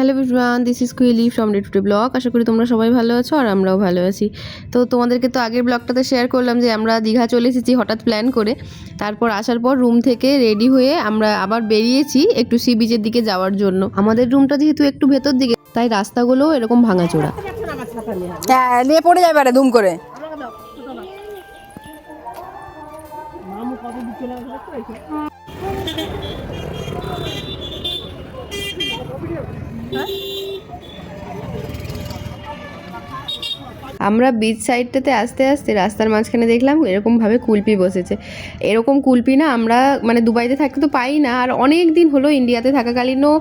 Hello Vivaan this is কুইলি from day to day blog আশা করি তোমরা সবাই ভালো আছো আর আমরাও ভালো আছি। তো তোমাদেরকে তো আগের ব্লগটাতে শেয়ার করলাম যে আমরা দীঘা চলে এসেছি হঠাৎ প্ল্যান করে। তারপর আসার পর রুম থেকে রেডি হয়ে আমরা আবার বেরিয়েছি একটু সি বিচের দিকে যাওয়ার জন্য। আমাদের রুমটা যেহেতু একটু ভেতর দিকে তাই রাস্তাগুলো এরকম ভাঙাচোরা। হ্যাঁ নিয়ে পড়ে যাবে আরে ধুম করে। 哎？আমরা বিচ সাইডটাতে আস্তে আস্তে রাস্তার মাঝখানে দেখলাম এরকমভাবে কুলপি বসেছে। এরকম কুলপি না আমরা মানে দুবাইতে থাকতে তো পাই না। আর অনেক দিন হলো ইন্ডিয়াতে থাকাকালীনও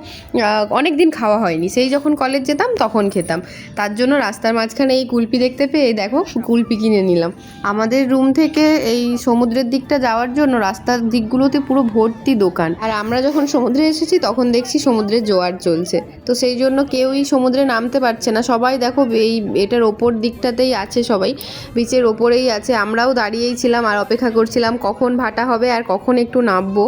অনেক দিন খাওয়া হয়নি। সেই যখন কলেজ যেতাম তখন খেতাম। তার জন্য রাস্তার মাঝখানে এই কুলপি দেখতে পেয়ে দেখো কুলপি কিনে নিলাম। আমাদের রুম থেকে এই সমুদ্রের দিকটা যাওয়ার জন্য রাস্তার দিকগুলোতে পুরো ভর্তি দোকান। আর আমরা যখন সমুদ্রে এসেছি তখন দেখছি সমুদ্রের জোয়ার চলছে। তো সেই জন্য কেউই সমুদ্রে নামতে পারছে না। সবাই দেখো এই এটার ওপর দিকটাতেই আছে সবাই। বিচের ওপরেই আছে। আমরাও দাঁড়িয়েই ছিলাম আর অপেক্ষা করছিলাম কখন ভাটা হবে আর কখন একটু নামবো।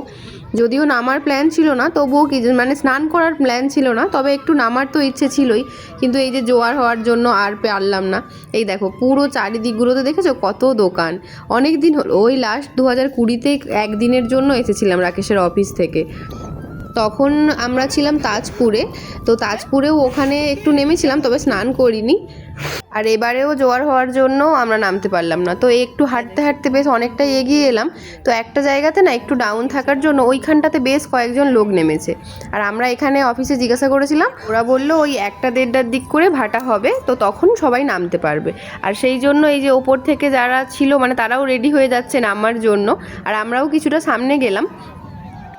যদিও নামার প্ল্যান ছিল না, তবুও কি মানে স্নান করার প্ল্যান ছিল না, তবে একটু নামার তো ইচ্ছে ছিলই। কিন্তু এই যে জোয়ার হওয়ার জন্য আর পারলাম না। এই দেখো, পুরো চারিদিকগুলোতে দেখেছ কত দোকান। অনেক দিন হলো, ওই লাস্ট দু হাজার কুড়িতে একদিনের জন্য এসেছিলাম রাকেশের অফিস থেকে। তখন আমরা ছিলাম তাজপুরে। তো তাজপুরেও ওখানে একটু নেমেছিলাম, তবে স্নান করিনি। আর এবারেও জোয়ার হওয়ার জন্য আমরা নামতে পারলাম না। তো একটু হাঁটতে হাঁটতে বেশ অনেকটাই এগিয়ে এলাম। তো একটা জায়গাতে না একটু ডাউন থাকার জন্য ওইখানটাতে বেশ কয়েকজন লোক নেমেছে। আর আমরা এখানে অফিসে জিজ্ঞাসা করেছিলাম, ওরা বলল ওই একটা দেড়টার দিক করে ভাটা হবে, তো তখন সবাই নামতে পারবে। আর সেই জন্য এই যে ওপর থেকে যারা ছিল মানে তারাও রেডি হয়ে যাচ্ছে নামার জন্য। আর আমরাও কিছুটা সামনে গেলাম।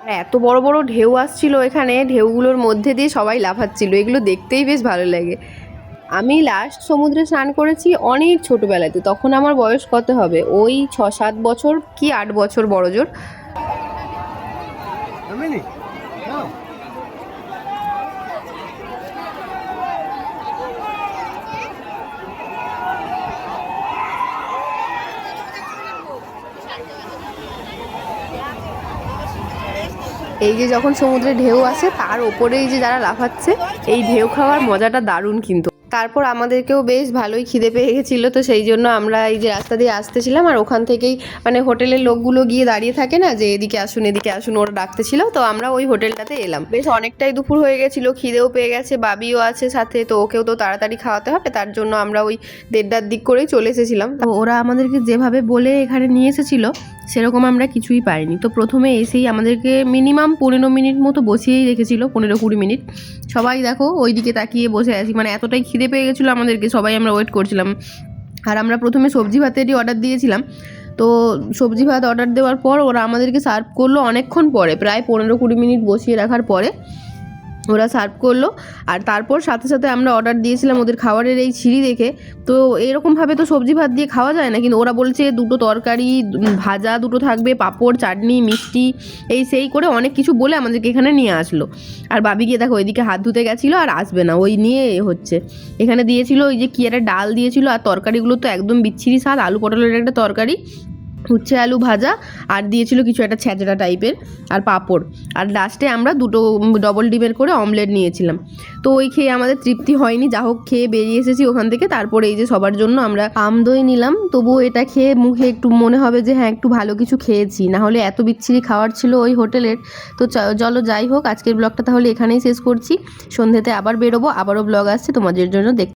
আর এত বড় বড় ঢেউ আসছিল এখানে, ঢেউগুলোর মধ্যে দিয়ে সবাই লাফাচ্ছিল। এগুলো দেখতেই বেশ ভালো লাগে। আমি লাস্ট সমুদ্রে স্নান করেছি অনেক ছোটোবেলাতে তখন আমার বয়স কত হবে? ওই ছ সাত বছর কি আট বছর বড় জোর এই যে যখন সমুদ্রে ঢেউ আসে, তার ওপরেই যে যারা লাফাচ্ছে, এই ঢেউ খাওয়ার মজাটা দারুণ কিন্তু। তারপর আমাদেরকেও বেশ ভালোই খিদে পেয়ে গেছিল, তো সেই জন্য আমরা এই যে রাস্তা দিয়ে আসতেছিলাম, আর ওখান থেকেই মানে হোটেলের লোকগুলো গিয়ে দাঁড়িয়ে থাকে না, যে এদিকে আসুন এদিকে আসুন, ওরা ডাকতেছিল, তো আমরা ওই হোটেলটাতে এলাম। বেশ অনেকটাই দুপুর হয়ে গেছিল, খিদেও পেয়ে গেছে, বাবিও আছে সাথে, তো ওকেও তো তাড়াতাড়ি খাওয়াতে হবে, তার জন্য আমরা ওই দেড়টার দিক করেই চলে এসেছিলাম। তো ওরা আমাদেরকে যেভাবে বলে এখানে নিয়ে এসেছিল সেরকম আমরা কিছুই পাইনি তো প্রথমে এসেই আমাদেরকে মিনিমাম পনেরো মিনিট মতো বসিয়েই রেখেছিল, পনেরো কুড়ি মিনিট। সবাই দেখো ওই দিকে তাকিয়ে বসে আছি মানে এতটাই খিদে পেয়ে গেছিল আমাদেরকে, সবাই আমরা ওয়েট করছিলাম। আর আমরা প্রথমে সবজি ভাতেরই অর্ডার দিয়েছিলাম। তো সবজি ভাত অর্ডার দেওয়ার পর ওরা আমাদেরকে সার্ভ করল অনেকক্ষণ পরে, প্রায় পনেরো কুড়ি মিনিট বসিয়ে রাখার পরে। ওরা সার্ভ করল। আর তারপর সাথে সাথে আমরা অর্ডার দিয়েছিলাম ওদের খাবারের এই ছিঁড়ি দেখে। তো এরকমভাবে তো সবজি ভাত দিয়ে খাওয়া যায় না, কিন্তু ওরা বলছে দুটো তরকারি ভাজা দুটো থাকবে, পাঁপড়, চাটনি, মিষ্টি, এই সেই করে অনেক কিছু বলে আমাদেরকে এখানে নিয়ে আসলো। আর বাবি গিয়ে দেখো ওইদিকে হাত ধুতে গেছিল আর আসবে না, ওই নিয়ে হচ্ছে। এখানে দিয়েছিল ওই যে কি একটা ডাল দিয়েছিল, আর তরকারিগুলো তো একদম বিচ্ছিরি স্বাদ, আলু পটলের একটা তরকারি উচ্ছে আলু ভাজা আর দিয়েছিল কিছু একটা ছ্যাঁচড়া টাইপের আর পাঁপড়। আর লাস্টে আমরা দুটো ডবল ডিমের করে অমলেট নিয়েছিলাম। তো ওই খেয়ে আমাদের তৃপ্তি হয়নি। যা হোক, খেয়ে বেরিয়ে এসেছি ওখান থেকে। তারপরে এই যে সবার জন্য আমরা আম দই নিলাম। তবুও এটা খেয়ে মুখে একটু মনে হবে যে হ্যাঁ একটু ভালো কিছু খেয়েছি। না হলে এত বিচ্ছিরি খাওয়ার ছিল ওই হোটেলের। তো চলো যাই হোক, আজকের ব্লগটা তাহলে এখানেই শেষ করছি। সন্ধ্যেতে আবার বেরোবো, আবারও ব্লগ আসছে তোমাদের জন্য দেখ